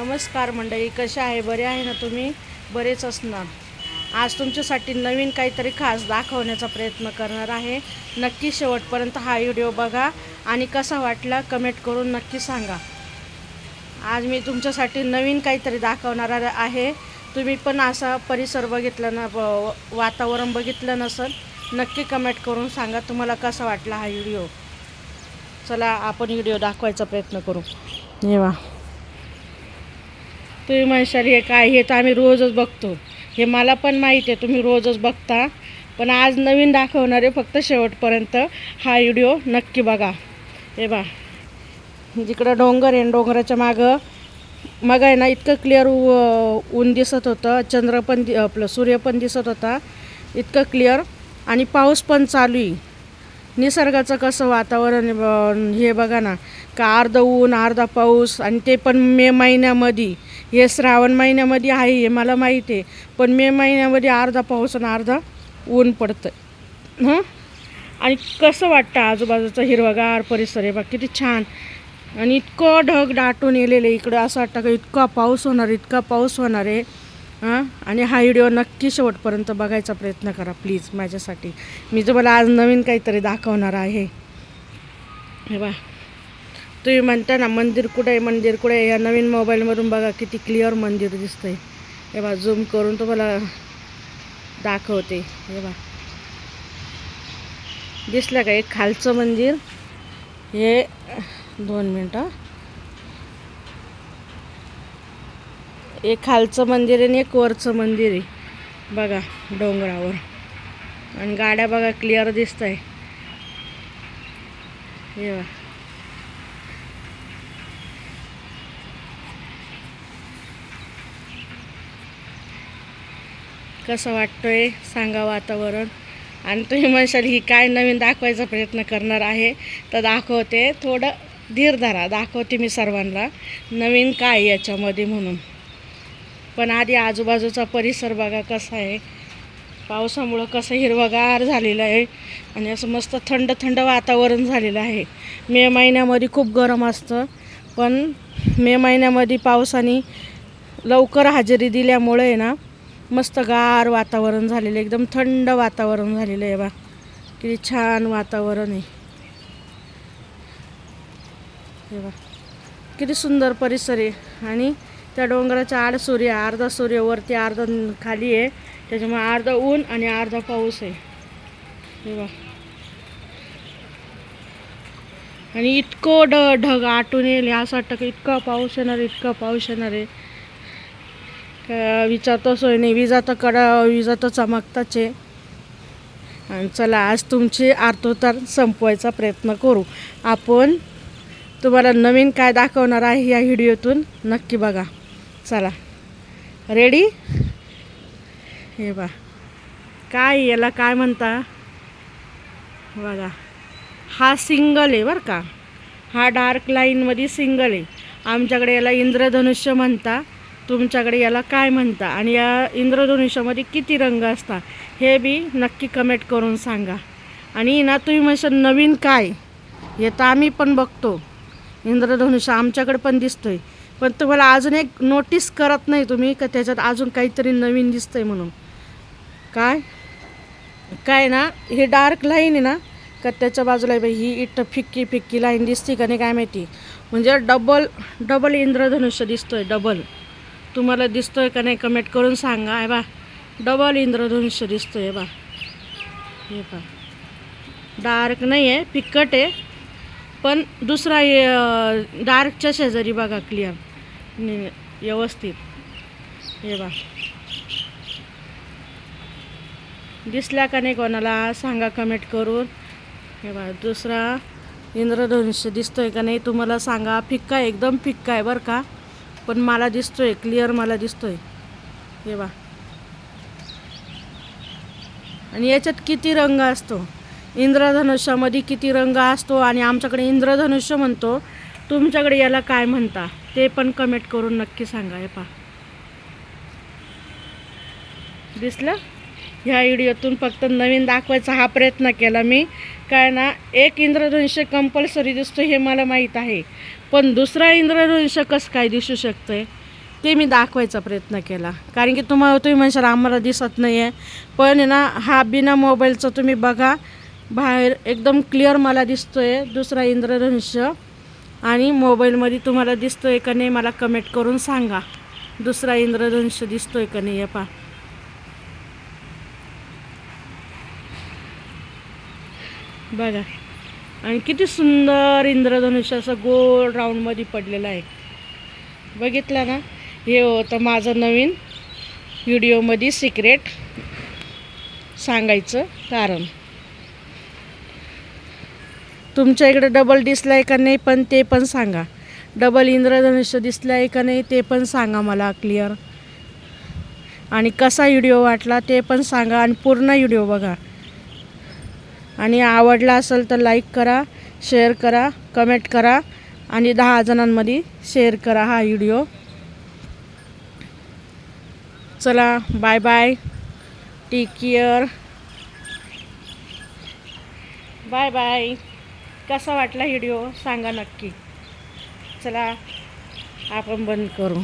नमस्कार मंडळी कशा आहे? बरे आहे ना तुम्ही? बरेच असणार. आज तुमच्यासाठी नवीन काहीतरी खास दाखवण्याचा प्रयत्न करणार आहे. नक्की शेवटपर्यंत हा व्हिडिओ बघा आणि कसा वाटला कमेंट करून नक्की सांगा. आज मी तुमच्यासाठी नवीन काहीतरी दाखवणार आहे. तुम्ही पण असा परिसर बघितला ना ब- वातावरण बघितलं नसेल नक्की कमेंट करून सांगा तुम्हाला कसा वाटला हा व्हिडिओ. चला आपण व्हिडिओ दाखवायचा प्रयत्न करू. येवा तुम्ही म्हणशाल हे काय? हे तर आम्ही रोजच बघतो. हे मला पण माहीत आहे तुम्ही रोजच बघता. पण आज नवीन दाखवणार आहे फक्त शेवटपर्यंत हा व्हिडिओ नक्की बघा. हे बा जिकडं डोंगर आहे आणि डोंगराच्या मागं मग आहे ना इतकं क्लिअर ऊन दिसत होतं. चंद्र पण दि आपलं सूर्य पण दिसत होता. इतकं क्लिअर आणि पाऊस पण चालू आहे. निसर्गाचं कसं वातावरण ब- हे बघा ना. का अर्ध ऊन अर्धा पाऊस आणि ते पण मे महिन्यामध्ये. हे श्रावण महिन्यामध्ये आहे हे मला माहीत आहे. पण मे महिन्यामध्ये अर्धा पाऊस आणि अर्धा ऊन पडतं हं? आणि कसं वाटतं आजूबाजूचा हिरवागार परिसर आहे बघ किती छान. आणि इतकं ढग दाटून येलेलं आहे इकडं. असं वाटतं का इतका पाऊस होणार इतका पाऊस होणार आहे. हां? आणि हा व्हिडिओ नक्की शेवटपर्यंत बघायचा प्रयत्न करा प्लीज माझ्यासाठी. मी तुम्हाला आज नवीन काहीतरी दाखवणार आहे. हे बा तुम्ही म्हणता ना मंदिर कुठे आहे मंदिर कुठे आहे? या नवीन मोबाईलमधून बघा किती क्लिअर मंदिर दिसतंय. हे बा झूम करून तुम्हाला दाखवते. हे बा दिसलं का? एक खालचं मंदिर. हे दोन मिनटं एक खालचं मंदिर आहे आणि एक वरचं मंदिर आहे. बघा डोंगरावर. आणि गाड्या बघा क्लिअर दिसत आहे हे बा कसं वाटतंय? सांगा वातावरण. आणि तुम्ही म्हणशाल ही काय नवीन दाखवायचा प्रयत्न करणार आहे? तर दाखवते थोडं धीर धरा. दाखवते मी सर्वांना. नवीन काय याच्यामध्ये म्हणून? पण आधी आजूबाजूचा परिसर बघा कसा आहे. पावसामुळं कसं हिरवगार झालेलं आहे. आणि असं मस्त थंड थंड वातावरण झालेलं आहे. मे महिन्यामध्ये खूप गरम असतं. पण मे महिन्यामध्ये पावसाने लवकर हजेरी दिल्यामुळे ना मस्त गार वातावरण झालेलं आहे. एकदम थंड वातावरण झालेलं आहे बा. किती छान वातावरण आहे. हे बा. किती सुंदर परिसर आहे. आणि त्या डोंगराच्या आड सूर्य अर्धा सूर्य वरती अर्धा खाली आहे. त्याच्यामुळे अर्धा ऊन आणि अर्धा पाऊस आहे. हे बा. आणि इतकं ढ ढग आटून येईल. असं वाटतं की इतका पाऊस येणार इतका पाऊस येणार आहे. विचारतो सोय नाही विजा तर कडा विजा तर चमकताच. आहे आणि चला आज तुमची आर्तुता संपवायचा प्रयत्न करू. आपण तुम्हाला नवीन काय दाखवणार आहे या व्हिडिओतून नक्की बघा. चला. रेडी हे बा काय याला काय म्हणता? बघा. हा सिंगल आहे बरं का. हा डार्क लाईनमध्ये सिंगल आहे. आमच्याकडे याला इंद्रधनुष्य म्हणता. तुमच्याकडे याला काय म्हणता? आणि या इंद्रधनुष्यामध्ये किती रंग असतात हे बी नक्की कमेंट करून सांगा. आणि ना तुम्ही म्हणशाल नवीन काय? हे तर आम्ही पण बघतो. इंद्रधनुष्य आमच्याकडे पण दिसतो आहे पण तुम्हाला अजून एक नोटीस करत नाही तुम्ही का त्याच्यात अजून काहीतरी नवीन दिसतंय म्हणून? काय? काय ना हे डार्क लाईन आहे ना का त्याच्या बाजूला बाई ही इट फिक्की फिक्की लाईन दिसते का नाही काय माहिती? म्हणजे डबल डबल इंद्रधनुष्य दिसतोय डबल तुम्हाला दिसतोय का नाही कमेंट करून सांगा. आहे बा डबल इंद्रधनुष्य दिसतो आहे बा. हे बा. डार्क नाही आहे फिक्कट आहे. पण दुसरा डार्कच्या शेजारी बघा क्लिअर व्यवस्थित. हे बा. दिसला का नाही कोणाला? सांगा कमेंट करून. हे बा दुसरा इंद्रधनुष्य दिसतोय का नाही तुम्हाला सांगा. फिक्का एकदम फिक्का आहे बरं का. पण मला दिसतोय क्लिअर मला दिसतोय. हे बा आणि याच्यात किती रंग असतो? इंद्रधनुष्यामध्ये किती रंग असतो आणि आमच्याकडे इंद्रधनुष्य म्हणतो. तुमच्याकडे याला काय म्हणता? ते पण कमेंट करून नक्की सांगा. हे पा दिसलं? ह्या व्हिडिओतून फक्त नवीन दाखवायचा हा प्रयत्न केला मी. काय ना एक इंद्रधनुष्य कंपल्सरी दिसतो हे मला माहीत आहे. पण दुसरा इंद्रधनुष्य कसं काय दिसू शकतं आहे ते मी दाखवायचा प्रयत्न केला. कारण की तुम्हाला तुम्ही म्हणशाल आम्हाला दिसत नाही आहे पण आहे ना हा बिना मोबाईलचा तुम्ही बघा बाहेर एकदम क्लिअर मला दिसतो आहे दुसरा इंद्रधनुष्य. आणि मोबाईलमध्ये तुम्हाला दिसतो आहे का नाही मला कमेंट करून सांगा. दुसरा इंद्रधनुष्य दिसतो आहे का नाही पा बघा. आणि किती सुंदर इंद्रधनुष्य असं गोल राऊंडमध्ये पडलेलं आहे. बघितलं ना? हे होतं माझं नवीन व्हिडिओमध्ये सिक्रेट सांगायचं कारण. तुमच्या इकडे डबल दिसलं आहे का नाही पण ते पण सांगा. डबल इंद्रधनुष्य दिसलं आहे का नाही ते पण सांगा मला क्लिअर आणि कसा व्हिडिओ वाटला ते पण सांगा आणि पूर्ण व्हिडिओ बघा. आणि आवडला असेल तर लाईक करा शेअर करा कमेंट करा आणि दहा जणांमध्ये शेअर करा हा व्हिडिओ चला bye bye take care bye bye कसा वाटला व्हिडिओ सांगा नक्की. चला आपण बंद करू.